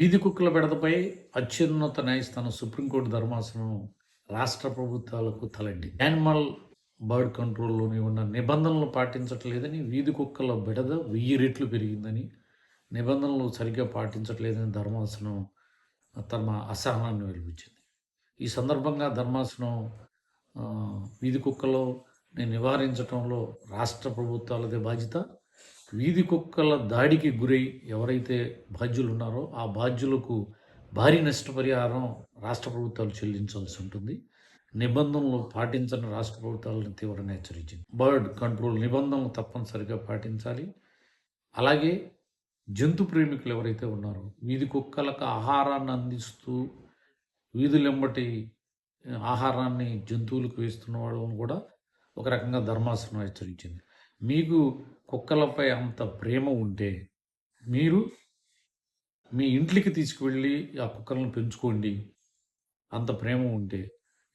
వీధి కుక్కల బెడదపై అత్యున్నత న్యాయస్థానం సుప్రీంకోర్టు ధర్మాసనం రాష్ట్ర ప్రభుత్వాలకు తలండి యానిమల్ బర్డ్ కంట్రోల్లోని ఉన్న నిబంధనలు పాటించట్లేదని వీధి కుక్కల బెడద వెయ్యి రెట్లు పెరిగిందని నిబంధనలు సరిగ్గా పాటించట్లేదని ధర్మాసనం తమ అసహనాన్ని వెలిపించింది. ఈ సందర్భంగా ధర్మాసనం వీధి కుక్కలో నివారించడంలో రాష్ట్ర ప్రభుత్వాలదే బాధ్యత. వీధి కుక్కల దాడికి గురై ఎవరైతే బాధ్యులు ఉన్నారో ఆ బాధ్యులకు భారీ నష్టపరిహారం రాష్ట్ర ప్రభుత్వాలు చెల్లించాల్సి ఉంటుంది. నిబంధనలు పాటించని రాష్ట్ర ప్రభుత్వాలను తీవ్రంగా హెచ్చరించింది. బర్డ్ కంట్రోల్ నిబంధనలు తప్పనిసరిగా పాటించాలి. అలాగే జంతు ప్రేమికులు ఎవరైతే ఉన్నారో వీధి కుక్కలకు ఆహారాన్ని అందిస్తూ వీధులెంబటి ఆహారాన్ని జంతువులకు వేస్తున్న వాళ్ళని కూడా ఒక రకంగా ధర్మాసనం హెచ్చరించింది. మీకు కుక్కలపై అంత ప్రేమ ఉంటే మీరు మీ ఇంట్లోకి తీసుకువెళ్ళి ఆ కుక్కలను పెంచుకోండి. అంత ప్రేమ ఉంటే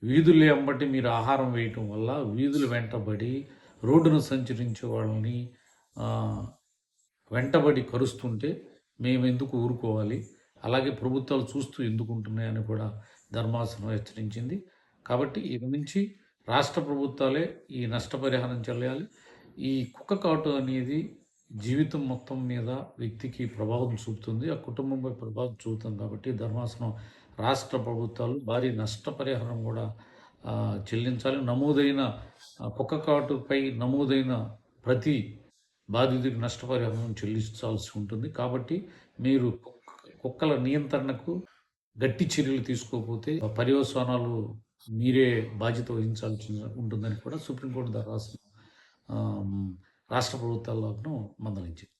వీధులు ఎంబటి మీరు ఆహారం వేయటం వల్ల వీధులు వెంటబడి రోడ్డును సంచరించే వాళ్ళని వెంటబడి కరుస్తుంటే మేము ఎందుకు ఊరుకోవాలి? అలాగే ప్రభుత్వాలు చూస్తూ ఎందుకుంటున్నాయని కూడా ధర్మాసనం హెచ్చరించింది. కాబట్టి ఇక నుంచి రాష్ట్ర ప్రభుత్వాలే ఈ నష్టపరిహారం చెల్లాలి. ఈ కుక్క కాటు అనేది జీవితం మొత్తం మీద వ్యక్తికి ప్రభావం చూపుతుంది. ఆ కుటుంబంపై ప్రభావం చూపుతుంది కాబట్టి ధర్మాసనం రాష్ట్ర ప్రభుత్వాలు భారీ నష్టపరిహారం కూడా చెల్లించాలి. నమోదైన కుక్క కాటుపై నమోదైన ప్రతి బాధితుడికి నష్టపరిహారం చెల్లించాల్సి ఉంటుంది. కాబట్టి మీరు కుక్కల నియంత్రణకు గట్టి చర్యలు తీసుకోకపోతే పర్యవసానాలు మీరే బాధ్యత వహించాల్సి ఉంటుందని కూడా సుప్రీంకోర్టు ధర్మాసనం రాష్ట్ర ప్రభుత్వాలను మందలించింది.